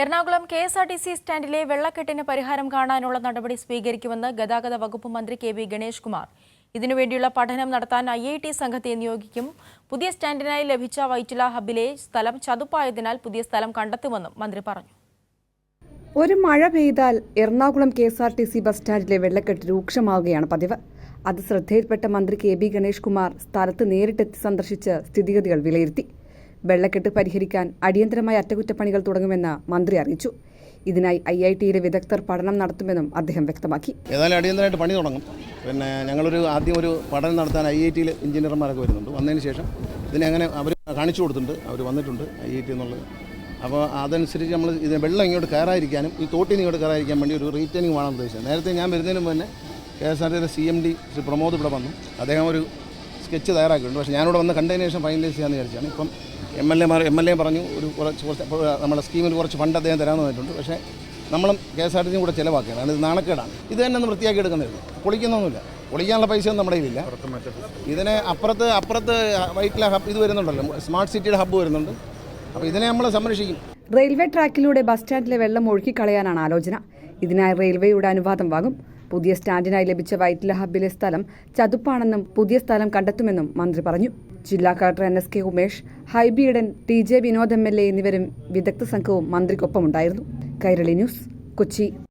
Ernakulam K S R T C സ്റ്റാൻഡിലെ വെള്ളക്കെട്ടിന് പരിഹാരം കാണാനുള്ള നടപടി സ്വീകരിക്കുമെന്ന് ഗതാഗത വകുപ്പ് മന്ത്രി കെ വി ഗണേഷ് കുമാർ ഇതിനുവേണ്ടിയുള്ള പഠനം നടത്താൻ ഐ ഐ ടി സംഘത്തെ നിയോഗിക്കും. പുതിയ സ്റ്റാൻഡിനായി ലഭിച്ച വൈറ്റില ഹബിലെ സ്ഥലം ചതുപ്പായതിനാൽ പുതിയ സ്ഥലം കണ്ടെത്തുമെന്നും മന്ത്രി പറഞ്ഞു. ഒരു മഴ പെയ്താൽ Ernakulam K S R T C bus സ്റ്റാൻഡിലെ വെള്ളക്കെട്ട് രൂക്ഷമാവുകയാണ് പതിവ്. അത് ശ്രദ്ധയിൽപ്പെട്ട മന്ത്രി കെ ബി ഗണേഷ് കുമാർ സ്ഥലത്ത് നേരിട്ടെത്തി സന്ദർശിച്ച് സ്ഥിതിഗതികൾ വിലയിരുത്തി. വെള്ളക്കെട്ട് പരിഹരിക്കാൻ അടിയന്തരമായ അറ്റകുറ്റപ്പണികൾ തുടങ്ങുമെന്ന് മന്ത്രി അറിയിച്ചു. ഇതിനായി ഐ ഐ ടിയിലെ വിദഗ്ധർ പഠനം നടത്തുമെന്നും അദ്ദേഹം വ്യക്തമാക്കി. ഏതായാലും അടിയന്തരമായിട്ട് പണി തുടങ്ങും. പിന്നെ ഞങ്ങളൊരു ആദ്യം ഒരു പഠനം നടത്താൻ ഐ ഐ ടിയിലെ എഞ്ചിനീയർമാരൊക്കെ വരുന്നുണ്ട്. വന്നതിന് ശേഷം ഇതിനെ അങ്ങനെ അവർ കാണിച്ചു കൊടുത്തിട്ടുണ്ട്. അവർ വന്നിട്ടുണ്ട് ഐ ഐ ടി എന്നുള്ളത്. അപ്പോൾ അതനുസരിച്ച് നമ്മൾ ഇത് വെള്ളം ഇങ്ങോട്ട് കയറാതിരിക്കാനും ഈ തോട്ടിൽ ഇങ്ങോട്ട് കയറാതിരിക്കാൻ വേണ്ടി ഒരു റീറ്റേണിംഗ് വേണം ഉദ്ദേശിച്ചത്. നേരത്തെ ഞാൻ വരുന്നതിന് മുന്നേ കെ എസ് ആർ ടിയുടെ C M D Shri Pramod ഇവിടെ വന്നു. അദ്ദേഹം ഒരു സ്കെച്ച് തയ്യാറാക്കിയിട്ടുണ്ട്. പക്ഷേ ഞാനിവിടെ വന്ന് കണ്ടതിന് ശേഷം ഫൈനലൈസ് ചെയ്യാമെന്ന് വിചാരിച്ചാണ്. ഇപ്പം എം എൽ എമാർ എം എൽ എ പറഞ്ഞു ഒരു കുറച്ച് കുറച്ച് നമ്മുടെ സ്കീമിൽ കുറച്ച് ഫണ്ട് അദ്ദേഹം തരാമെന്ന് പറഞ്ഞിട്ടുണ്ട്. പക്ഷേ നമ്മളും കെ എസ് ആർ ടി സിയും കൂടെ ചിലവാക്കുകയാണ് ഇത് നാണക്കേടാണ്. ഇത് തന്നെ ഒന്ന് വൃത്തിയാക്കി എടുക്കുന്നതായിരുന്നു പൊളിക്കുന്നൊന്നുമില്ല. പൊളിക്കാനുള്ള പൈസയൊന്നും നമ്മുടെ കയ്യിലില്ല. ഇതിനെ അപ്പുറത്ത് അപ്പുറത്ത് വൈറ്റിലെ ഹബ് ഇത് വരുന്നുണ്ടല്ലോ. സ്മാർട്ട് സിറ്റിയുടെ ഹബ്ബ് വരുന്നുണ്ട്. അപ്പോൾ ഇതിനെ നമ്മൾ സംരക്ഷിക്കും. റെയിൽവേ ട്രാക്കിലൂടെ ബസ് സ്റ്റാൻഡിലെ വെള്ളം ഒഴുക്കിക്കളയാനാണ് ആലോചന. ഇതിനായി റെയിൽവേയുടെ അനുവാദം വാങ്ങും. പുതിയ സ്റ്റാൻഡിനായി ലഭിച്ച വൈറ്റില ഹബ്ബിലെ സ്ഥലം ചതുപ്പാണെന്നും പുതിയ സ്ഥലം കണ്ടെത്തുമെന്നും മന്ത്രി പറഞ്ഞു. ജില്ലാ collector N S K Umesh Hibi Eden T J Vinod M L A എന്നിവരും വിദഗ്ധ സംഘവും മന്ത്രിക്കൊപ്പമുണ്ടായിരുന്നു. കൈരളി ന്യൂസ് കൊച്ചി.